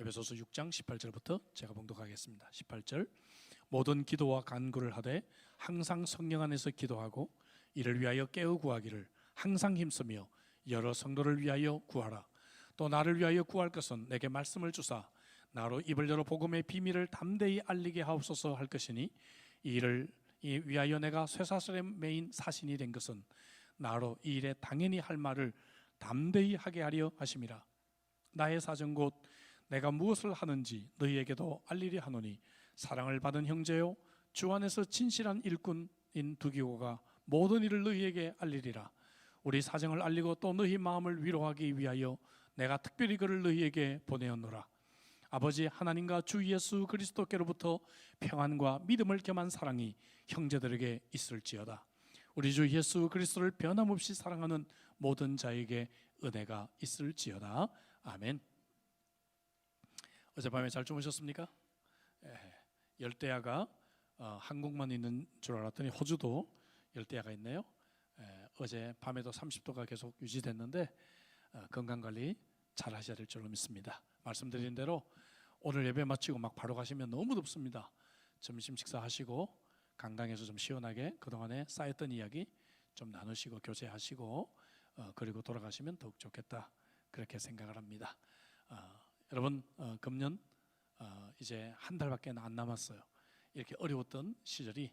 에베소서 6장 18절부터 제가 봉독하겠습니다. 18절 모든 기도와 간구를 하되 항상 성령 안에서 기도하고 이를 위하여 깨어 구하기를 항상 힘쓰며 여러 성도를 위하여 구하라. 또 나를 위하여 구할 것은 내게 말씀을 주사 나로 입을 열어 복음의 비밀을 담대히 알리게 하옵소서 할 것이니 이 일을 이 위하여 내가 쇠사슬에 매인 사신이 된 것은 나로 이 일에 당연히 할 말을 담대히 하게 하려 하심이라. 나의 사정 곧 내가 무엇을 하는지 너희에게도 알리리 하노니 사랑을 받은 형제요 주 안에서 진실한 일꾼인 두기고가 모든 일을 너희에게 알리리라. 우리 사정을 알리고 또 너희 마음을 위로하기 위하여 내가 특별히 그를 너희에게 보내었노라. 아버지 하나님과 주 예수 그리스도께로부터 평안과 믿음을 겸한 사랑이 형제들에게 있을지어다. 우리 주 예수 그리스도를 변함없이 사랑하는 모든 자에게 은혜가 있을지어다. 아멘. 어젯밤에 잘 주무셨습니까? 예, 열대야가 어, 한국만 있는 줄 알았더니 호주도 열대야가 있네요. 예, 어제 밤에도 30도가 계속 유지됐는데 어, 건강 관리 잘 하셔야 될 줄로 믿습니다. 말씀드린 대로 오늘 예배 마치고 막 바로 가시면 너무 덥습니다. 점심 식사하시고 강당에서 좀 시원하게 그동안에 쌓였던 이야기 좀 나누시고 교제하시고 어, 그리고 돌아가시면 더욱 좋겠다 그렇게 생각을 합니다. 어, 여러분 어, 금년 어, 이제 한 달밖에 안 남았어요. 이렇게 어려웠던 시절이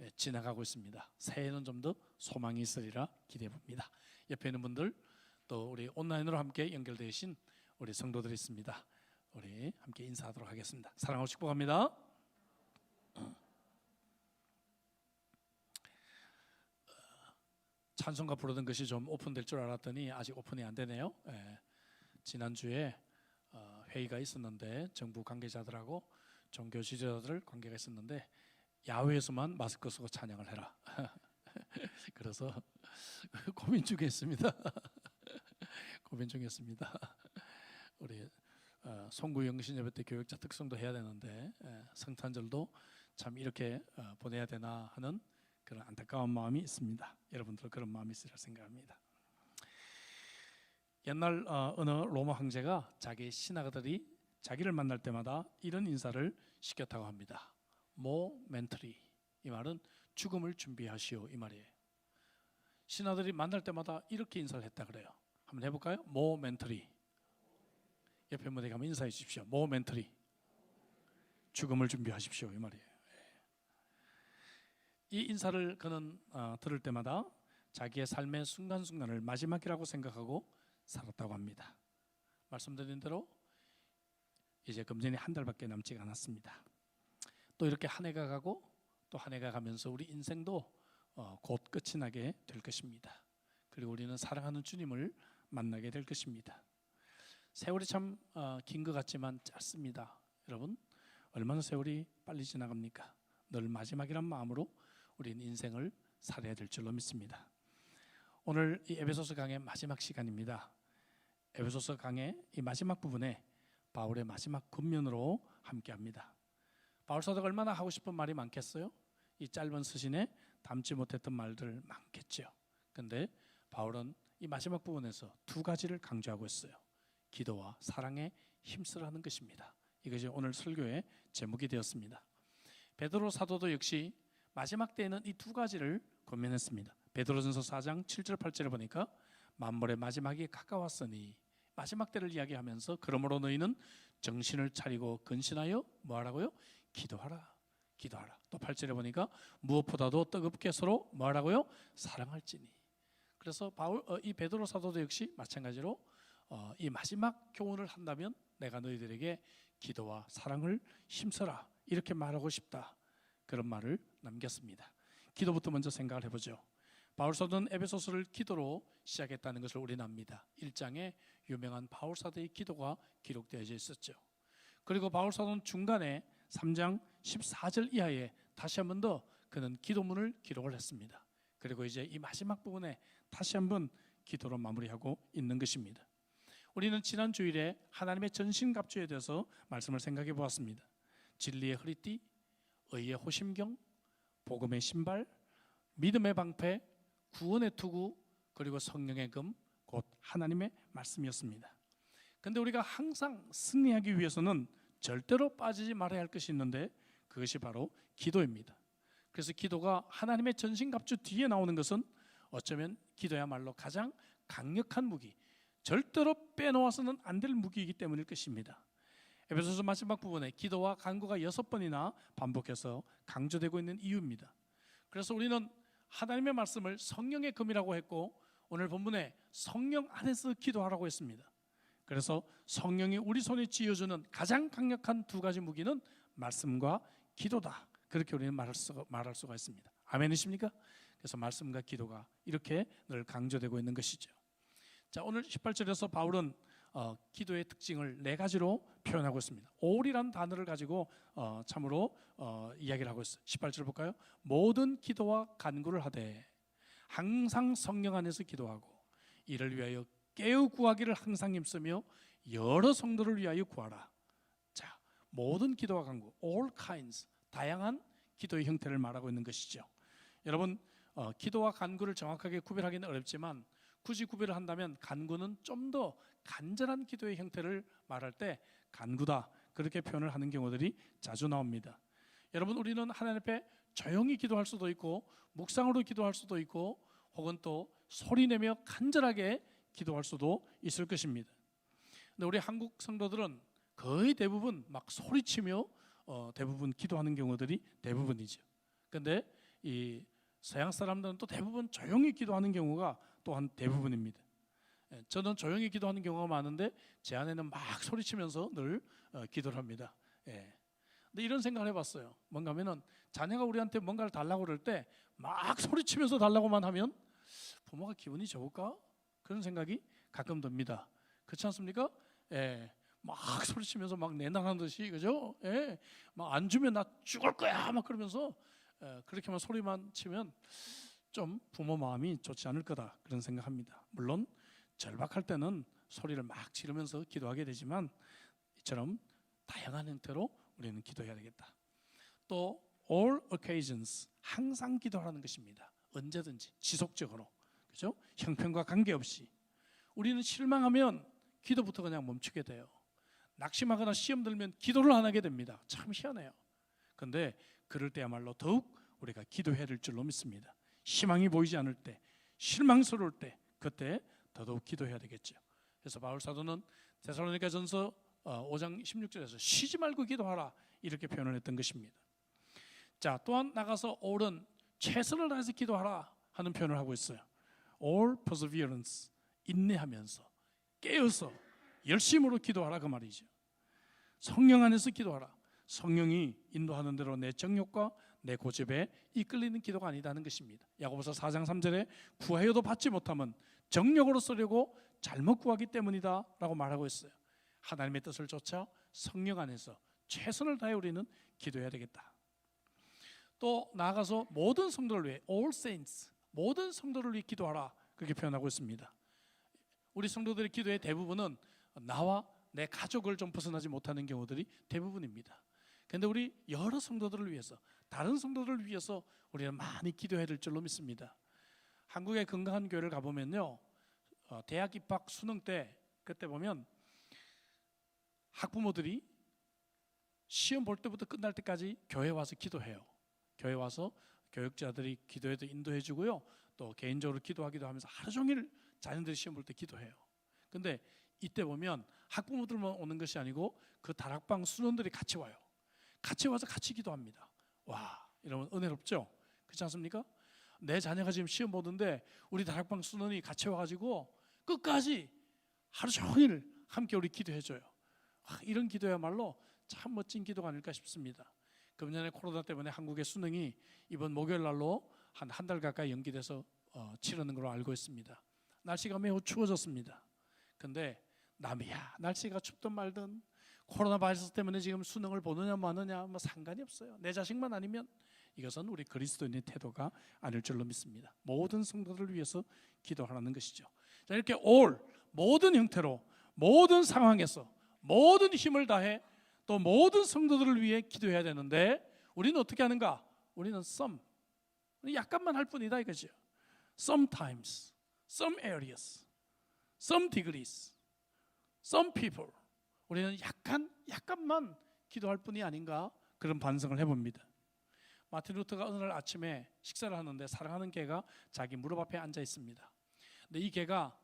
예, 지나가고 있습니다. 새해는 좀 더 소망이 있으리라 기대해 봅니다. 옆에 있는 분들 또 우리 온라인으로 함께 연결되신 우리 성도들이 있습니다. 우리 함께 인사하도록 하겠습니다. 사랑하고 축복합니다. 찬송가 부르던 것이 좀 오픈될 줄 알았더니 아직 오픈이 안 되네요. 예, 지난주에 어, 회의가 있었는데 정부 관계자들하고 종교 지도자들 관계가 있었는데 야외에서만 마스크 쓰고 찬양을 해라. 그래서 고민 중에 있습니다. 고민 중에 있습니다. 우리 어, 송구 영신예배 때 교육자 특성도 해야 되는데 예, 성탄절도 참 이렇게 어, 보내야 되나 하는 그런 안타까운 마음이 있습니다. 여러분들 그런 마음이 있으리라 생각합니다. 옛날 어, 어느 로마 황제가 자기 신하들이 자기를 만날 때마다 이런 인사를 시켰다고 합니다. 모 멘트리 이 말은 죽음을 준비하시오 이 말이에요. 신하들이 만날 때마다 이렇게 인사를 했다 그래요. 한번 해볼까요? 모 멘트리 옆에 분에게 한번 인사해 주십시오. 모 멘트리 죽음을 준비하십시오 이 말이에요. 이 인사를 그는 어, 들을 때마다 자기의 삶의 순간순간을 마지막이라고 생각하고 살았다고 합니다. 말씀드린 대로 이제 금년이 한 달밖에 남지 않았습니다. 또 이렇게 한 해가 가고 또 한 해가 가면서 우리 인생도 어, 곧 끝이 나게 될 것입니다. 그리고 우리는 사랑하는 주님을 만나게 될 것입니다. 세월이 참 긴 것 같지만 짧습니다. 여러분 얼마나 세월이 빨리 지나갑니까? 늘 마지막이란 마음으로 우리는 인생을 살아야 될 줄로 믿습니다. 오늘 이 에베소서 강의 마지막 시간입니다. 에베소서 강의 이 마지막 부분에 바울의 마지막 권면으로 함께합니다. 바울 사도가 얼마나 하고 싶은 말이 많겠어요? 이 짧은 서신에 담지 못했던 말들 많겠죠. 근데 바울은 이 마지막 부분에서 두 가지를 강조하고 있어요. 기도와 사랑에 힘쓰라는 것입니다. 이것이 오늘 설교의 제목이 되었습니다. 베드로 사도도 역시 마지막 때에는 이 두 가지를 권면했습니다. 베드로전서 4장 7절 8절에 보니까 만물의 마지막이 가까웠으니 마지막 때를 이야기하면서 그러므로 너희는 정신을 차리고 근신하여 뭐하라고요? 기도하라. 기도하라. 또 8절에 보니까 무엇보다도 뜨겁게 서로 뭐하라고요? 사랑할지니. 그래서 바울 어, 이 베드로 사도도 역시 마찬가지로 어, 이 마지막 교훈을 한다면 내가 너희들에게 기도와 사랑을 힘써라 이렇게 말하고 싶다 그런 말을 남겼습니다. 기도부터 먼저 생각을 해보죠. 바울 사도는 에베소서를 기도로 시작했다는 것을 우리는 압니다. 1장에 유명한 바울 사도의 기도가 기록되어 있었죠. 그리고 바울 사도는 중간에 3장 14절 이하에 다시 한 번 더 그는 기도문을 기록을 했습니다. 그리고 이제 이 마지막 부분에 다시 한번 기도로 마무리하고 있는 것입니다. 우리는 지난 주일에 하나님의 전신갑주에 대해서 말씀을 생각해 보았습니다. 진리의 허리띠, 의의 호심경, 복음의 신발, 믿음의 방패, 구원의 투구, 그리고 성령의 금, 곧 하나님의 말씀이었습니다. 근데 우리가 항상 승리하기 위해서는 절대로 빠지지 말아야 할 것이 있는데 그것이 바로 기도입니다. 그래서 기도가 하나님의 전신갑주 뒤에 나오는 것은 어쩌면 기도야말로 가장 강력한 무기, 절대로 빼놓아서는 안 될 무기이기 때문일 것입니다. 에베소서 마지막 부분에 기도와 간구가 여섯 번이나 반복해서 강조되고 있는 이유입니다. 그래서 우리는 하나님의 말씀을 성령의 금이라고 했고 오늘 본문에 성령 안에서 기도하라고 했습니다. 그래서 성령이 우리 손에 쥐어주는 가장 강력한 두 가지 무기는 말씀과 기도다. 그렇게 우리는 말할 수가, 말할 수가 있습니다. 아멘이십니까? 그래서 말씀과 기도가 이렇게 늘 강조되고 있는 것이죠. 자 오늘 18절에서 바울은 어, 기도의 특징을 네 가지로 표현하고 있습니다. 올이란 단어를 가지고 어, 참으로 어, 이야기를 하고 있어요. 18절 볼까요? 모든 기도와 간구를 하되 항상 성령 안에서 기도하고 이를 위하여 깨우 구하기를 항상 힘쓰며 여러 성도를 위하여 구하라. 자, 모든 기도와 간구, all kinds, 다양한 기도의 형태를 말하고 있는 것이죠. 여러분, 어, 기도와 간구를 정확하게 구별하기는 어렵지만 굳이 구별을 한다면 간구는 좀 더 간절한 기도의 형태를 말할 때 간구다 그렇게 표현을 하는 경우들이 자주 나옵니다. 여러분, 우리는 하나님 앞에 조용히 기도할 수도 있고 묵상으로 기도할 수도 있고 혹은 또 소리 내며 간절하게 기도할 수도 있을 것입니다. 근데 우리 한국 성도들은 거의 대부분 막 소리치며 어, 대부분 기도하는 경우들이 대부분이죠. 근데 이 서양 사람들은 또 대부분 조용히 기도하는 경우가 또한 대부분입니다. 예, 저는 조용히 기도하는 경우가 많은데 제 아내는 막 소리치면서 늘 어, 기도를 합니다. 예. 근데 이런 생각을 해봤어요. 뭔가면은 자녀가 우리한테 뭔가를 달라고 그럴 때 막 소리치면서 달라고만 하면 부모가 기분이 좋을까? 그런 생각이 가끔 듭니다. 그렇지 않습니까? 예. 막 소리치면서 막 내나가는 듯이 그죠? 예. 막 안 주면 나 죽을 거야 막 그러면서 예, 그렇게만 소리만 치면 좀 부모 마음이 좋지 않을 거다 그런 생각합니다. 물론 절박할 때는 소리를 막 지르면서 기도하게 되지만 이처럼 다양한 형태로 우리는 기도해야 되겠다. 또 all occasions 항상 기도하라는 것입니다. 언제든지 지속적으로 그죠? 형편과 관계없이 우리는 실망하면 기도부터 그냥 멈추게 돼요. 낙심하거나 시험 들면 기도를 안 하게 됩니다. 참 희한해요. 근데 그럴 때야말로 더욱 우리가 기도해야 될 줄로 믿습니다. 희망이 보이지 않을 때, 실망스러울 때, 그때 더더욱 기도해야 되겠죠. 그래서 바울 사도는 데살로니가전서 5장 16절에서 쉬지 말고 기도하라 이렇게 표현을 했던 것입니다. 자, 또한 나가서 옳은 최선을 다해서 기도하라 하는 표현을 하고 있어요. all perseverance 인내하면서 깨어서 열심으로 기도하라 그 말이죠. 성령 안에서 기도하라. 성령이 인도하는 대로 내 정욕과 내 고집에 이끌리는 기도가 아니다는 것입니다. 야고보서 4장 3절에 구하여도 받지 못하면 정욕으로 쓰려고 잘못 구하기 때문이다라고 말하고 있어요. 하나님의 뜻을 쫓아 성령 안에서 최선을 다해 우리는 기도해야 되겠다. 또 나아가서 모든 성도를 위해 all saints 모든 성도를 위해 기도하라 그렇게 표현하고 있습니다. 우리 성도들의 기도의 대부분은 나와 내 가족을 좀 벗어나지 못하는 경우들이 대부분입니다. 근데 우리 여러 성도들을 위해서 다른 성도들을 위해서 우리는 많이 기도해야 될 줄로 믿습니다. 한국의 건강한 교회를 가보면요, 어, 대학 입학 수능 때 그때 보면 학부모들이 시험 볼 때부터 끝날 때까지 교회 와서 기도해요. 교회 와서 교육자들이 기도해도 인도해 주고요. 또 개인적으로 기도하기도 하면서 하루 종일 자녀들이 시험 볼 때 기도해요. 근데 이때 보면 학부모들만 오는 것이 아니고 그 다락방 수능들이 같이 와요. 같이 와서 같이 기도합니다. 와, 이러면 은혜롭죠? 그렇지 않습니까? 내 자녀가 지금 시험 보는데 우리 다락방 수능이 같이 와가지고 끝까지 하루 종일 함께 우리 기도해줘요. 아, 이런 기도야말로 참 멋진 기도가 아닐까 싶습니다. 금년에 코로나 때문에 한국의 수능이 이번 목요일 날로 한 한 달 가까이 연기돼서 어, 치르는 걸로 알고 있습니다. 날씨가 매우 추워졌습니다. 근데 남이야 날씨가 춥든 말든 코로나 바이러스 때문에 지금 수능을 보느냐 마느냐 뭐 상관이 없어요. 내 자식만 아니면 이것은 우리 그리스도인의 태도가 아닐 줄로 믿습니다. 모든 성도들을 위해서 기도하라는 것이죠. 자 이렇게 all 모든 형태로 모든 상황에서 모든 힘을 다해 또 모든 성도들을 위해 기도해야 되는데 우리는 어떻게 하는가? 우리는 some 약간만 할 뿐이다 이거죠. Sometimes, some areas, some degrees. some people 우리는 약간 약간만 기도할 뿐이 아닌가 그런 반성을 해봅니다. 마틴 루터가 어느 날 아침에 식사를 하는데 사랑하는 개가 자기 무릎 앞에 앉아 있습니다. 근데 이 개가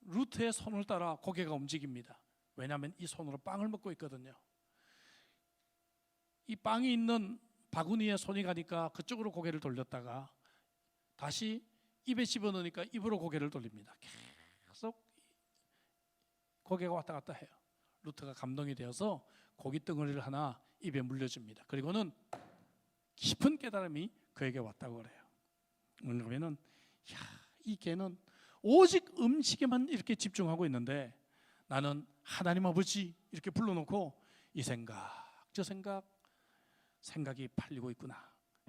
루트의 손을 따라 고개가 움직입니다. 왜냐하면 이 손으로 빵을 먹고 있거든요. 이 빵이 있는 바구니에 손이 가니까 그쪽으로 고개를 돌렸다가 다시 입에 집어넣으니까 입으로 고개를 돌립니다. 계속 고개가 왔다 갔다 해요. 루트가 감동이 되어서 고기 덩어리를 하나 입에 물려줍니다. 그리고는 깊은 깨달음이 그에게 왔다고 그래요. 왜냐하면은 야, 이 개는 오직 음식에만 이렇게 집중하고 있는데 나는 하나님 아버지 이렇게 불러놓고 이 생각 저 생각 생각이 팔리고 있구나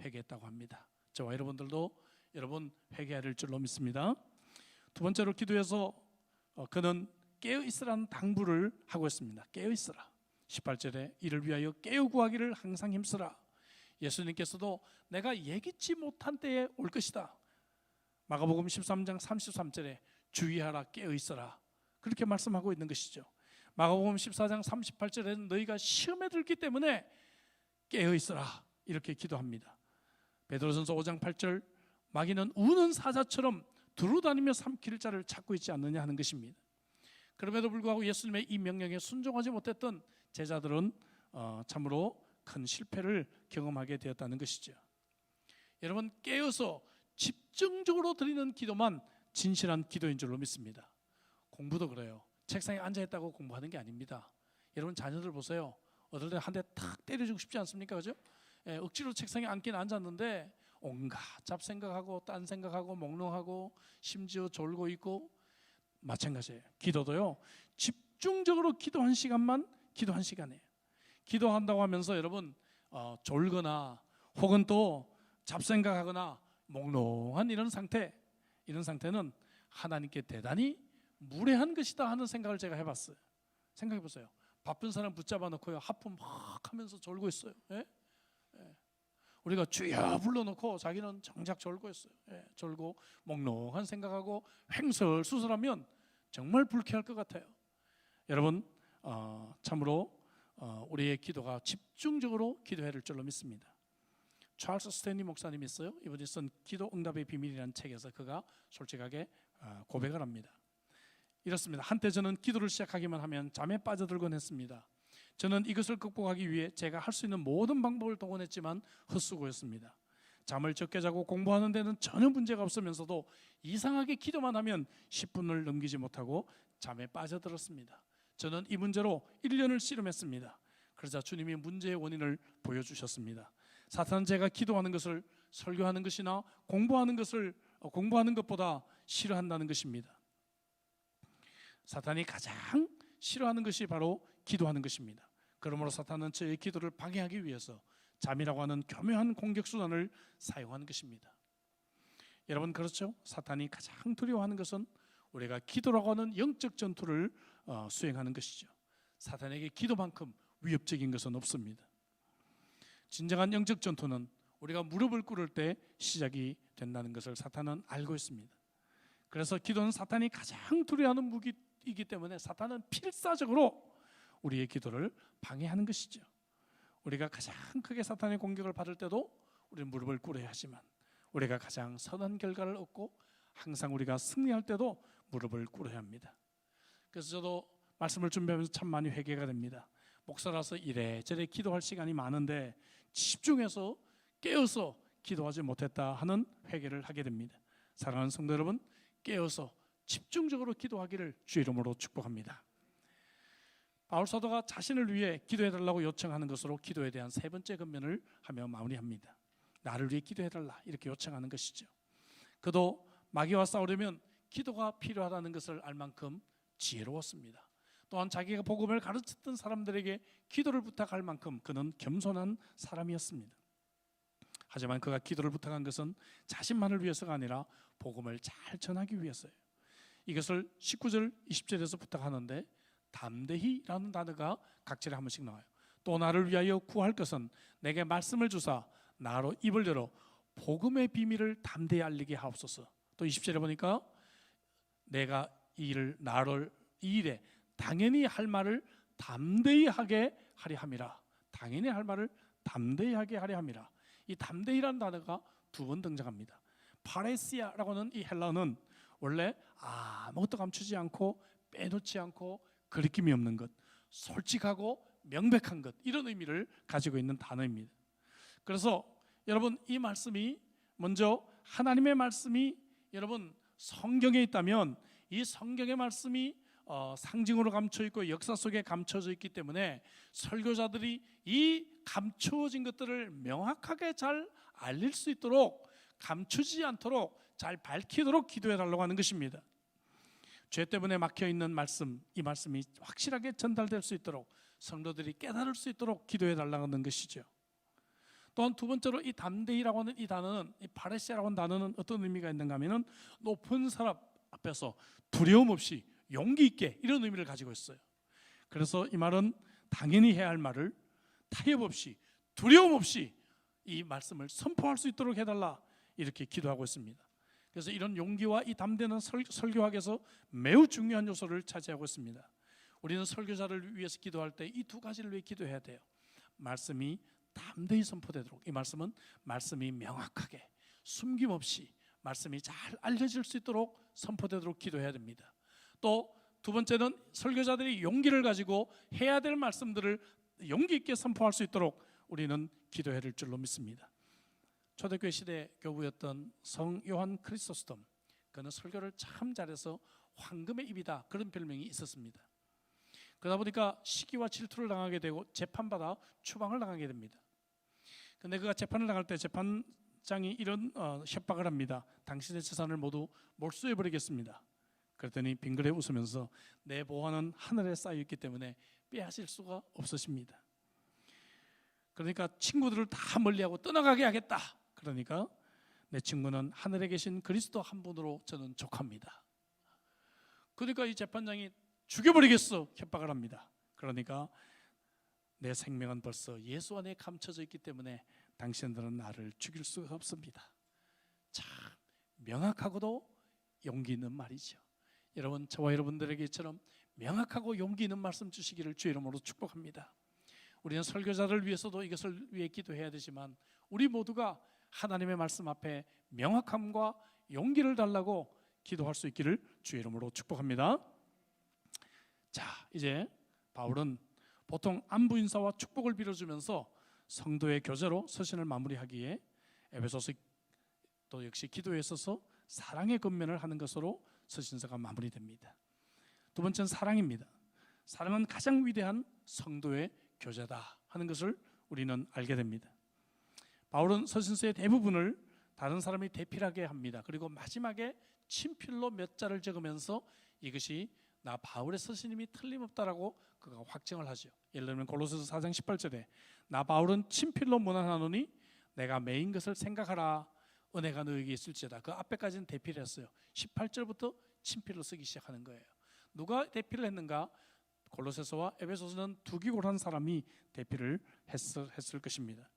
회개했다고 합니다. 저와 여러분들도 여러분 될 줄로 믿습니다. 두 번째로 기도해서 어, 그는 깨어 있으라는 당부를 하고 있습니다. 깨어 있으라. 18절에 이를 위하여 깨어 구하기를 항상 힘쓰라. 예수님께서도 내가 예기치 못한 때에 올 것이다. 마가복음 13장 33절에 주의하라 깨어 있어라. 그렇게 말씀하고 있는 것이죠. 마가복음 14장 38절에는 너희가 시험에 들기 때문에 깨어 있어라. 이렇게 기도합니다. 베드로전서 5장 8절 마귀는 우는 사자처럼 두루다니며 삼킬 자를 찾고 있지 않느냐 하는 것입니다. 그럼에도 불구하고 예수님의 이 명령에 순종하지 못했던 제자들은 어, 참으로 큰 실패를 경험하게 되었다는 것이죠. 여러분 깨어서 집중적으로 드리는 기도만 진실한 기도인 줄로 믿습니다. 공부도 그래요. 책상에 앉아 있다고 공부하는 게 아닙니다. 여러분 자녀들 보세요. 어떨 때 한 대 탁 때려주고 싶지 않습니까, 그죠? 예, 억지로 책상에 앉긴 앉았는데 온갖 잡생각하고 딴 생각하고 몽롱하고 심지어 졸고 있고 마찬가지예요. 기도도요. 집중적으로 기도 한 시간만 기도 한 시간이에요. 기도한다고 하면서 여러분 어, 졸거나 혹은 또 잡생각하거나 몽롱한 이런 상태 이런 상태는 하나님께 대단히 무례한 것이다 하는 생각을 제가 해봤어요. 생각해 보세요. 바쁜 사람 붙잡아 놓고요 하품 막 하면서 졸고 있어요. 예? 예. 우리가 주여 불러놓고 자기는 정작 졸고 있어요. 예, 졸고 몽롱한 생각하고 횡설수설하면 정말 불쾌할 것 같아요. 여러분 어, 참으로 어, 우리의 기도가 집중적으로 기도해야 될 줄로 믿습니다. 찰스 스탠리 목사님이 있어요. 이분이 쓴 기도 응답의 비밀이라는 책에서 그가 솔직하게 어, 고백을 합니다. 이렇습니다. 한때 저는 기도를 시작하기만 하면 잠에 빠져들곤 했습니다. 저는 이것을 극복하기 위해 제가 할 수 있는 모든 방법을 동원했지만 헛수고였습니다. 잠을 적게 자고 공부하는 데는 전혀 문제가 없으면서도 이상하게 기도만 하면 10분을 넘기지 못하고 잠에 빠져들었습니다. 저는 이 문제로 1년을 씨름했습니다. 그러자 주님이 문제의 원인을 보여주셨습니다. 사탄은 제가 기도하는 것을 설교하는 것이나 공부하는 것을 어, 공부하는 것보다 싫어한다는 것입니다. 사탄이 가장 싫어하는 것이 바로 기도하는 것입니다. 그러므로 사탄은 저의 기도를 방해하기 위해서 잠이라고 하는 교묘한 공격 수단을 사용하는 것입니다. 여러분 그렇죠? 사탄이 가장 두려워하는 것은 우리가 기도라고 하는 영적 전투를 어, 수행하는 것이죠. 사탄에게 기도만큼 위협적인 것은 없습니다. 진정한 영적 전투는 우리가 무릎을 꿇을 때 시작이 된다는 것을 사탄은 알고 있습니다. 그래서 기도는 사탄이 가장 두려워하는 무기이기 때문에 사탄은 필사적으로 우리의 기도를 방해하는 것이죠. 우리가 가장 크게 사탄의 공격을 받을 때도 우리는 무릎을 꿇어야 하지만 우리가 가장 선한 결과를 얻고 항상 우리가 승리할 때도 무릎을 꿇어야 합니다. 그래서 저도 말씀을 준비하면서 참 많이 회개가 됩니다. 목사라서 이래저래 기도할 시간이 많은데 집중해서 깨어서 기도하지 못했다 하는 회개를 하게 됩니다. 사랑하는 성도 여러분, 깨어서 집중적으로 기도하기를 주 이름으로 축복합니다. 바울 사도가 자신을 위해 기도해 달라고 요청하는 것으로 기도에 대한 세 번째 근면을 하며 마무리합니다. 나를 위해 기도해 달라 이렇게 요청하는 것이죠. 그도 마귀와 싸우려면 기도가 필요하다는 것을 알 만큼 지혜로웠습니다. 또한 자기가 복음을 가르쳤던 사람들에게 기도를 부탁할 만큼 그는 겸손한 사람이었습니다. 하지만 그가 기도를 부탁한 것은 자신만을 위해서가 아니라 복음을 잘 전하기 위해서예요. 이것을 19절, 20절에서 부탁하는데 담대히라는 단어가 각절에 한 번씩 나와요. 또 나를 위하여 구할 것은 내게 말씀을 주사 나로 입을 열어 복음의 비밀을 담대히 알리게 하옵소서. 또 20절에 보니까 내가 이 일을 나를 이 일에 당연히 할 말을 담대히 하게 하려 함이라. 당연히 할 말을 담대히 하게 하려 함이라. 이 담대히라는 단어가 두 번 등장합니다. 파레시아라고는 이 헬라어는 원래 아무것도 감추지 않고 빼놓지 않고 거리낌이 없는 것, 솔직하고 명백한 것 이런 의미를 가지고 있는 단어입니다. 그래서 여러분 이 말씀이 먼저 하나님의 말씀이 여러분 성경에 있다면 이 성경의 말씀이 어, 상징으로 감춰 있고 역사 속에 감춰져 있기 때문에 설교자들이 이 감추어진 것들을 명확하게 잘 알릴 수 있도록 감추지 않도록 잘 밝히도록 기도해 달라고 하는 것입니다. 죄 때문에 막혀 있는 말씀, 이 말씀이 확실하게 전달될 수 있도록 성도들이 깨달을 수 있도록 기도해 달라는 것이죠. 또한 두 번째로 이 담대히라고 하는 이 단어는 이 파레시아라고 하는 단어는 어떤 의미가 있는가 하면은 높은 사람 앞에서 두려움 없이 용기 있게 이런 의미를 가지고 있어요. 그래서 이 말은 당연히 해야 할 말을 타협 없이 두려움 없이 이 말씀을 선포할 수 있도록 해달라 이렇게 기도하고 있습니다. 그래서 이런 용기와 이 담대는 설, 설교학에서 매우 중요한 요소를 차지하고 있습니다. 우리는 설교자를 위해서 기도할 때 이 두 가지를 위해 기도해야 돼요. 말씀이 담대히 선포되도록 이 말씀은 말씀이 명확하게 숨김없이 말씀이 잘 알려질 수 있도록 선포되도록 기도해야 됩니다. 또 두 번째는 설교자들이 용기를 가지고 해야 될 말씀들을 용기 있게 선포할 수 있도록 우리는 기도해야 될 줄로 믿습니다. 초대교회 시대 교부였던 성 요한 크리스토스톰 그는 설교를 참 잘해서 황금의 입이다 그런 별명이 있었습니다. 그러다 보니까 시기와 질투를 당하게 되고 재판받아 추방을 당하게 됩니다. 근데 그가 재판을 당할 때 재판 장이 이런 어, 협박을 합니다. 당신의 재산을 모두 몰수해 버리겠습니다. 그랬더니 빙그레 웃으면서 내 보화는 하늘에 쌓여 있기 때문에 빼앗을 수가 없으십니다. 그러니까 친구들을 다 멀리하고 떠나가게 하겠다. 그러니까 내 친구는 하늘에 계신 그리스도 한 분으로 저는 족합니다. 그러니까 이 재판장이 죽여버리겠어 협박을 합니다. 그러니까 내 생명은 벌써 예수 안에 감춰져 있기 때문에 당신들은 나를 죽일 수가 없습니다. 참 명확하고도 용기 있는 말이죠. 여러분 저와 여러분들에게 처럼 명확하고 용기 있는 말씀 주시기를 주 이름으로 축복합니다. 우리는 설교자를 위해서도 이것을 위해 기도해야 되지만 우리 모두가 하나님의 말씀 앞에 명확함과 용기를 달라고 기도할 수 있기를 주 이름으로 축복합니다. 자, 이제 바울은 보통 안부 인사와 축복을 빌어주면서 성도의 교제로 서신을 마무리하기에 에베소서 또 역시 기도에 있어서 사랑의 건면을 하는 것으로 서신서가 마무리됩니다. 두 번째는 사랑입니다. 사랑은 가장 위대한 성도의 교제다 하는 것을 우리는 알게 됩니다. 바울은 서신서의 대부분을 다른 사람이 대필하게 합니다. 그리고 마지막에 친필로 몇 자를 적으면서 이것이 나 바울의 서신임이 틀림없다라고 그가 확증을 하죠. 예를 들면 골로새서 4장 18절에 나 바울은 친필로 문안하노니 내가 메인 것을 생각하라 은혜가 너에게 있을지어다. 그 앞에까지는 대필을 했어요. 18절부터 친필로 쓰기 시작하는 거예요. 누가 대필을 했는가? 골로새서와 에베소서는 두기골한 사람이 대필을 했을, 했을 것입니다.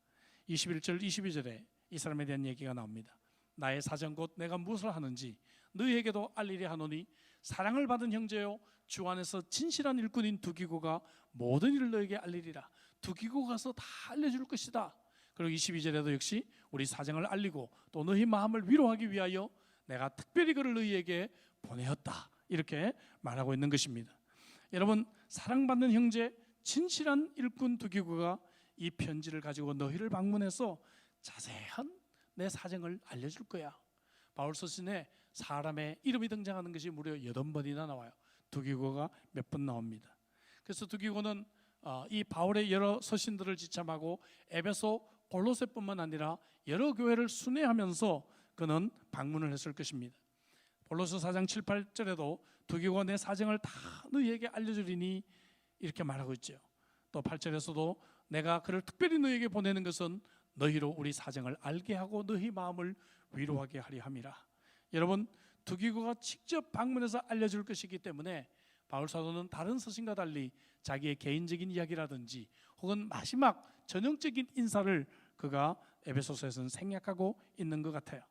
21절 22절에 이 사람에 대한 얘기가 나옵니다. 나의 사정 곧 내가 무엇을 하는지 너희에게도 알리리 하노니 사랑을 받은 형제요 주 안에서 진실한 일꾼인 두기고가 모든 일을 너에게 알리리라. 두기고 가서 다 알려줄 것이다. 그리고 22절에도 역시 우리 사정을 알리고 또 너희 마음을 위로하기 위하여 내가 특별히 그를 너희에게 보내었다. 이렇게 말하고 있는 것입니다. 여러분 사랑받는 형제 진실한 일꾼 두기고가 이 편지를 가지고 너희를 방문해서 자세한 내 사정을 알려줄 거야. 바울 서신에 사람의 이름이 등장하는 것이 무려 여덟 번이나 나와요. 두기고가 몇 번 나옵니다. 그래서 두기고는 어, 이 바울의 여러 서신들을 지참하고 에베소 골로새뿐만 아니라 여러 교회를 순회하면서 그는 방문을 했을 것입니다. 볼로서 4장 7, 8절에도 두기고가 내 사정을 다 너희에게 알려주리니 이렇게 말하고 있죠. 또 8절에서도 내가 그를 특별히 너희에게 보내는 것은 너희로 우리 사정을 알게 하고 너희 마음을 위로하게 하리 함이라. 여러분 두기고가 직접 방문해서 알려줄 것이기 때문에 바울 사도는 다른 서신과 달리 자기의 개인적인 이야기라든지 혹은 마지막 전형적인 인사를 그가 에베소서에서는 생략하고 있는 것 같아요.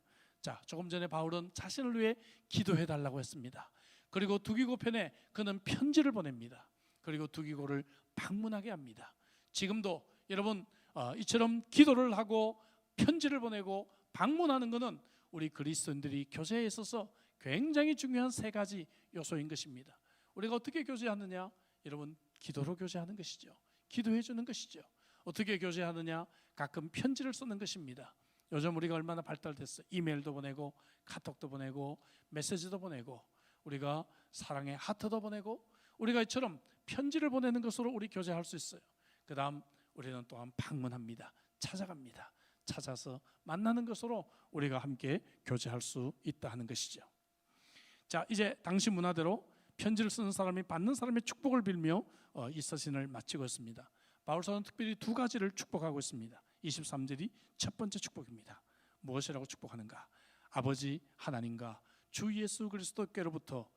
자, 조금 전에 바울은 자신을 위해 기도해 달라고 했습니다. 그리고 두기고 편에 그는 편지를 보냅니다. 그리고 두기고를 방문하게 합니다. 지금도 여러분 어, 이처럼 기도를 하고 편지를 보내고 방문하는 것은 우리 그리스도인들이 교제에 있어서 굉장히 중요한 세 가지 요소인 것입니다. 우리가 어떻게 교제하느냐? 여러분 기도로 교제하는 것이죠. 기도해 주는 것이죠. 어떻게 교제하느냐? 가끔 편지를 쓰는 것입니다. 요즘 우리가 얼마나 발달됐어? 이메일도 보내고 카톡도 보내고 메시지도 보내고 우리가 사랑의 하트도 보내고 우리가 이처럼 편지를 보내는 것으로 우리 교제할 수 있어요. 그다음 우리는 또한 방문합니다. 찾아갑니다. 찾아서 만나는 것으로 우리가 함께 교제할 수 있다 하는 것이죠. 자, 이제 당시 문화대로 편지를 쓰는 사람이 받는 사람의 축복을 빌며 어, 이 서신을 마치고 있습니다. 바울사는 특별히 두 가지를 축복하고 있습니다. 23절이 첫 번째 축복입니다. 무엇이라고 축복하는가? 아버지 하나님과 주 예수 그리스도께로부터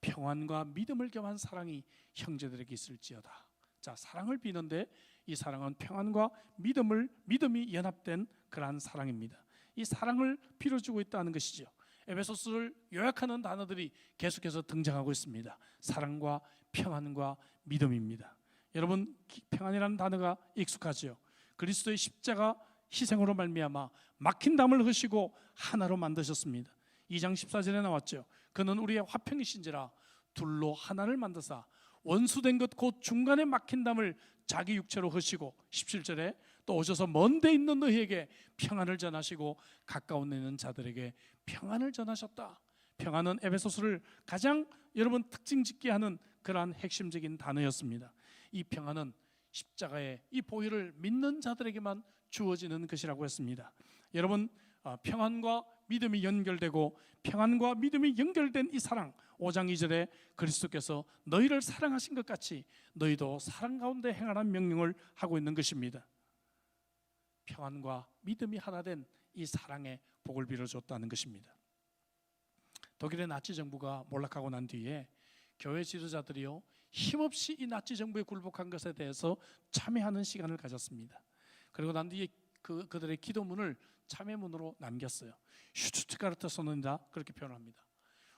평안과 믿음을 겸한 사랑이 형제들에게 있을지어다. 자, 사랑을 비는데 이 사랑은 평안과 믿음을 믿음이 연합된 그러한 사랑입니다. 이 사랑을 빌어주고 있다는 것이죠. 에베소스를 요약하는 단어들이 계속해서 등장하고 있습니다. 사랑과 평안과 믿음입니다. 여러분 평안이라는 단어가 익숙하지요. 그리스도의 십자가 희생으로 말미암아 막힌 담을 흐시고 하나로 만드셨습니다. 2장 14절에 나왔죠. 그는 우리의 화평이신지라 둘로 하나를 만드사 원수된 것 곧 중간에 막힌 담을 자기 육체로 흐시고 17절에 또 오셔서 먼데 있는 너희에게 평안을 전하시고 가까운 데 있는 자들에게 평안을 전하셨다. 평안은 에베소스를 가장 여러분 특징 짓게 하는 그러한 핵심적인 단어였습니다. 이 평안은 십자가의 이 보혈을 믿는 자들에게만 주어지는 것이라고 했습니다. 여러분 어, 평안과 믿음이 연결되고 평안과 믿음이 연결된 이 사랑 5장 2절에 그리스도께서 너희를 사랑하신 것 같이 너희도 사랑 가운데 행하라는 명령을 하고 있는 것입니다. 평안과 믿음이 하나 된 이 사랑의 복을 빌어 줬다는 것입니다. 독일의 나치 정부가 몰락하고 난 뒤에 교회 지도자들이요 힘없이 이 나치 정부에 굴복한 것에 대해서 참회하는 시간을 가졌습니다. 그리고 난 뒤에 그 그들의 기도문을 참회문으로 남겼어요. 슈투트가르트 선언이다 그렇게 표현합니다.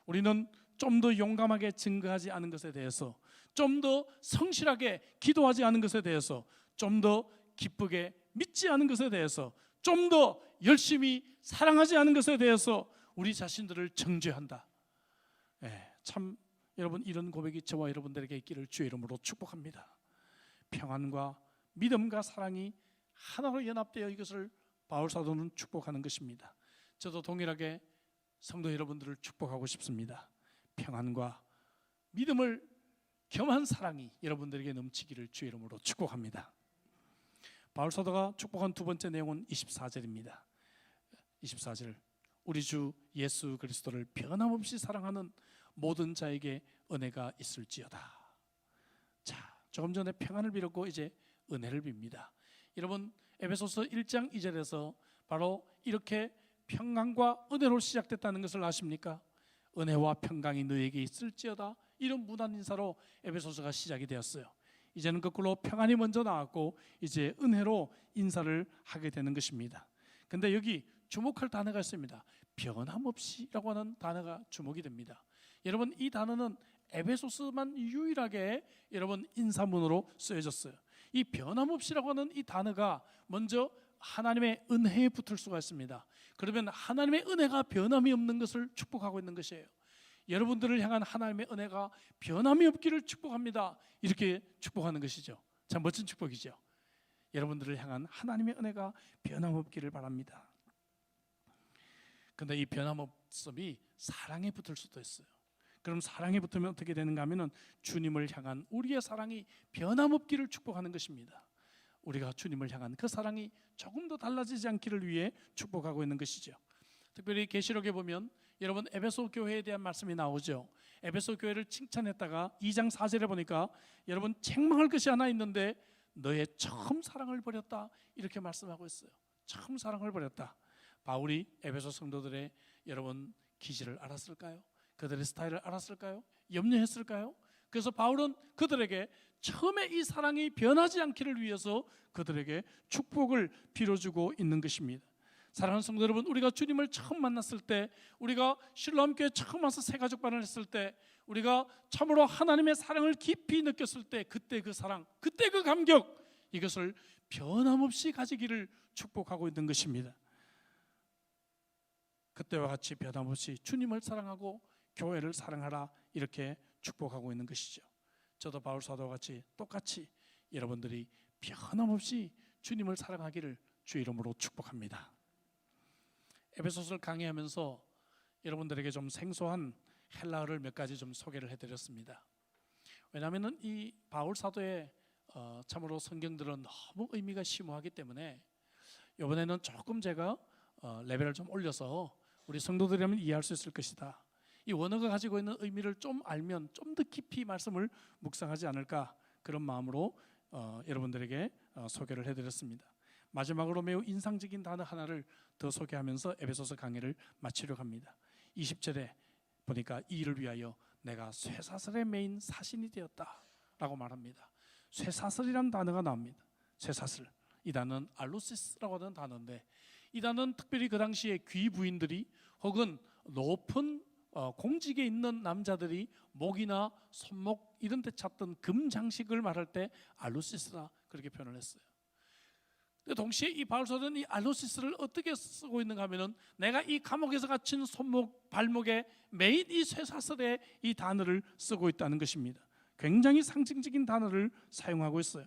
우리는 좀 더 용감하게 증거하지 않은 것에 대해서 좀 더 성실하게 기도하지 않은 것에 대해서 좀 더 기쁘게 믿지 않은 것에 대해서 좀 더 열심히 사랑하지 않은 것에 대해서 우리 자신들을 정죄한다. 예, 참 여러분 이런 고백이 저와 여러분들에게 있기를 주의 이름으로 축복합니다. 평안과 믿음과 사랑이 하나로 연합되어 이것을 바울 사도는 축복하는 것입니다. 저도 동일하게 성도 여러분들을 축복하고 싶습니다. 평안과 믿음을 겸한 사랑이 여러분들에게 넘치기를 주의 이름으로 축복합니다. 바울 사도가 축복한 두 번째 내용은 24절입니다. 24절 우리 주 예수 그리스도를 변함없이 사랑하는 모든 자에게 은혜가 있을지어다. 자, 조금 전에 평안을 빌었고 이제 은혜를 빕니다. 여러분 에베소서 1장 2절에서 바로 이렇게 평강과 은혜로 시작됐다는 것을 아십니까? 은혜와 평강이 너에게 있을지어다. 이런 무난 인사로 에베소서가 시작이 되었어요. 이제는 거꾸로 평안이 먼저 나왔고 이제 은혜로 인사를 하게 되는 것입니다. 근데 여기 주목할 단어가 있습니다. 변함없이라고 하는 단어가 주목이 됩니다. 여러분 이 단어는 에베소스만 유일하게 여러분 인사문으로 쓰여졌어요. 이 변함없이라고 하는 이 단어가 먼저 하나님의 은혜에 붙을 수가 있습니다. 그러면 하나님의 은혜가 변함이 없는 것을 축복하고 있는 것이에요. 여러분들을 향한 하나님의 은혜가 변함이 없기를 축복합니다. 이렇게 축복하는 것이죠. 참 멋진 축복이죠. 여러분들을 향한 하나님의 은혜가 변함없기를 바랍니다. 근데 이 변함없음이 사랑에 붙을 수도 있어요. 그럼 사랑에 붙으면 어떻게 되는가 하면은 주님을 향한 우리의 사랑이 변함없기를 축복하는 것입니다. 우리가 주님을 향한 그 사랑이 조금 더 달라지지 않기를 위해 축복하고 있는 것이죠. 특별히 계시록에 보면 여러분 에베소 교회에 대한 말씀이 나오죠. 에베소 교회를 칭찬했다가 2장 4절에 보니까 여러분 책망할 것이 하나 있는데 너의 처음 사랑을 버렸다 이렇게 말씀하고 있어요. 처음 사랑을 버렸다. 바울이 에베소 성도들의 여러분 기질을 알았을까요? 그들의 스타일을 알았을까요? 염려했을까요? 그래서 바울은 그들에게 처음에 이 사랑이 변하지 않기를 위해서 그들에게 축복을 빌어주고 있는 것입니다. 사랑하는 성도 여러분, 우리가 주님을 처음 만났을 때, 우리가 신랑교회 처음 와서 새 가족 반을 했을 때, 우리가 참으로 하나님의 사랑을 깊이 느꼈을 때 그때 그 사랑, 그때 그 감격 이것을 변함없이 가지기를 축복하고 있는 것입니다. 그때와 같이 변함없이 주님을 사랑하고 교회를 사랑하라 이렇게 축복하고 있는 것이죠. 저도 바울 사도와 같이 똑같이 여러분들이 변함없이 주님을 사랑하기를 주 이름으로 축복합니다. 에베소서를 강의하면서 여러분들에게 좀 생소한 헬라어를 몇 가지 좀 소개를 해드렸습니다. 왜냐하면은 이 바울 사도의 어, 참으로 성경들은 너무 의미가 심오하기 때문에 이번에는 조금 제가 어, 레벨을 좀 올려서 우리 성도들이라면 이해할 수 있을 것이다. 이 원어가 가지고 있는 의미를 좀 알면 좀 더 깊이 말씀을 묵상하지 않을까 그런 마음으로 어, 여러분들에게 어, 소개를 해드렸습니다. 마지막으로 매우 인상적인 단어 하나를 더 소개하면서 에베소서 강의를 마치려고 합니다. 20절에 보니까 이 일을 위하여 내가 쇠사슬에 매인 사신이 되었다라고 말합니다. 쇠사슬이라는 단어가 나옵니다. 쇠사슬. 이 단어는 알루시스라고 하는 단어인데 이 단어는 특별히 그 당시에 귀 부인들이 혹은 높은 어, 공직에 있는 남자들이 목이나 손목 이런 데 찾던 금 장식을 말할 때 알루시스라 그렇게 표현을 했어요. 근데 동시에 이 바울사도는 이 알루시스를 어떻게 쓰고 있는가 하면은 내가 이 감옥에서 갇힌 손목 발목에 매일 이 쇠사슬에 이 단어를 쓰고 있다는 것입니다. 굉장히 상징적인 단어를 사용하고 있어요.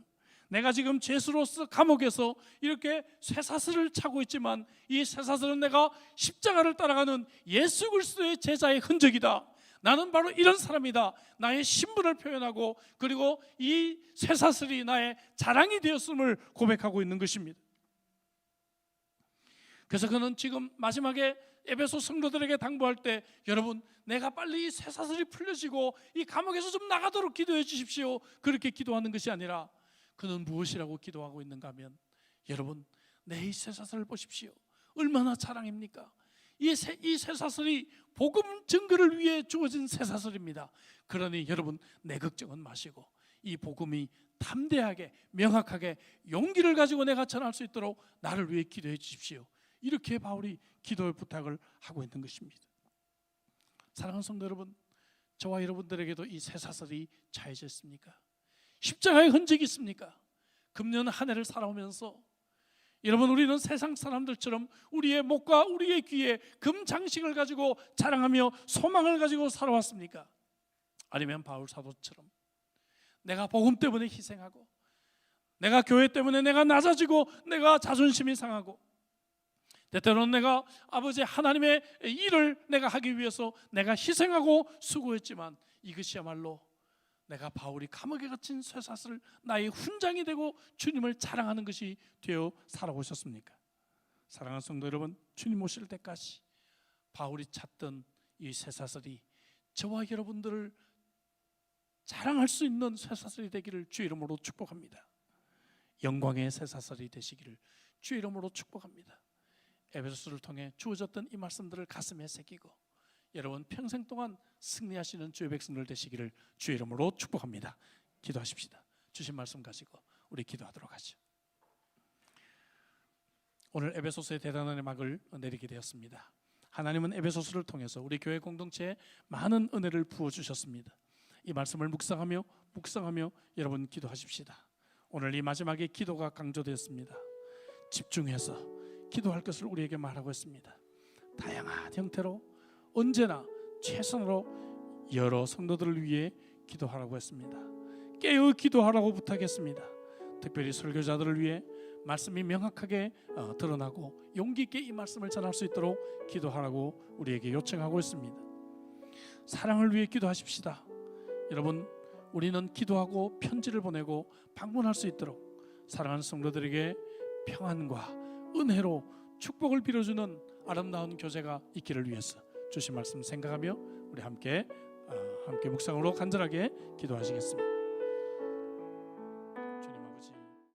내가 지금 죄수로서 감옥에서 이렇게 쇠사슬을 차고 있지만 이 쇠사슬은 내가 십자가를 따라가는 예수 그리스도의 제자의 흔적이다. 나는 바로 이런 사람이다. 나의 신분을 표현하고 그리고 이 쇠사슬이 나의 자랑이 되었음을 고백하고 있는 것입니다. 그래서 그는 지금 마지막에 에베소 성도들에게 당부할 때 여러분 내가 빨리 이 쇠사슬이 풀려지고 이 감옥에서 좀 나가도록 기도해 주십시오. 그렇게 기도하는 것이 아니라 그는 무엇이라고 기도하고 있는가 하면 여러분 내 이 쇠사슬을 보십시오. 얼마나 자랑입니까? 이, 새, 이 쇠사슬이 복음 증거를 위해 주어진 쇠사슬입니다. 그러니 여러분 내 걱정은 마시고 이 복음이 담대하게 명확하게 용기를 가지고 내가 전할 수 있도록 나를 위해 기도해 주십시오. 이렇게 바울이 기도의 부탁을 하고 있는 것입니다. 사랑하는 성도 여러분, 저와 여러분들에게도 이 쇠사슬이 차여져 있습니까? 십자가의 흔적이 있습니까? 금년 한 해를 살아오면서 여러분 우리는 세상 사람들처럼 우리의 목과 우리의 귀에 금 장식을 가지고 자랑하며 소망을 가지고 살아왔습니까? 아니면 바울 사도처럼 내가 복음 때문에 희생하고 내가 교회 때문에 내가 낮아지고 내가 자존심이 상하고 때때로는 내가 아버지 하나님의 일을 내가 하기 위해서 내가 희생하고 수고했지만 이것이야말로 내가 바울이 감옥에 갇힌 쇠사슬 나의 훈장이 되고 주님을 자랑하는 것이 되어 살아오셨습니까? 사랑하는 성도 여러분, 주님 오실 때까지 바울이 찾던 이 쇠사슬이 저와 여러분들을 자랑할 수 있는 쇠사슬이 되기를 주 이름으로 축복합니다. 영광의 쇠사슬이 되시기를 주 이름으로 축복합니다. 에베소스를 통해 주어졌던 이 말씀들을 가슴에 새기고 여러분 평생 동안 승리하시는 주의 백성들 되시기를 주의 이름으로 축복합니다. 기도하십시다. 주신 말씀 가지고 우리 기도하도록 하죠. 오늘 에베소서의 대단한 막을 내리게 되었습니다. 하나님은 에베소서를 통해서 우리 교회 공동체에 많은 은혜를 부어 주셨습니다. 이 말씀을 묵상하며 묵상하며 여러분 기도하십시다. 오늘 이 마지막에 기도가 강조되었습니다. 집중해서 기도할 것을 우리에게 말하고 있습니다. 다양한 형태로 언제나 최선으로 여러 성도들을 위해 기도하라고 했습니다. 깨어 기도하라고 부탁했습니다. 특별히 설교자들을 위해 말씀이 명확하게 어, 드러나고 용기 있게 이 말씀을 전할 수 있도록 기도하라고 우리에게 요청하고 있습니다. 사랑을 위해 기도하십시다. 여러분, 우리는 기도하고 편지를 보내고 방문할 수 있도록 사랑하는 성도들에게 평안과 은혜로 축복을 빌어주는 아름다운 교제가 있기를 위해서 주신 말씀 생각하며 우리 함께 어, 함께 묵상으로 간절하게 기도하시겠습니다.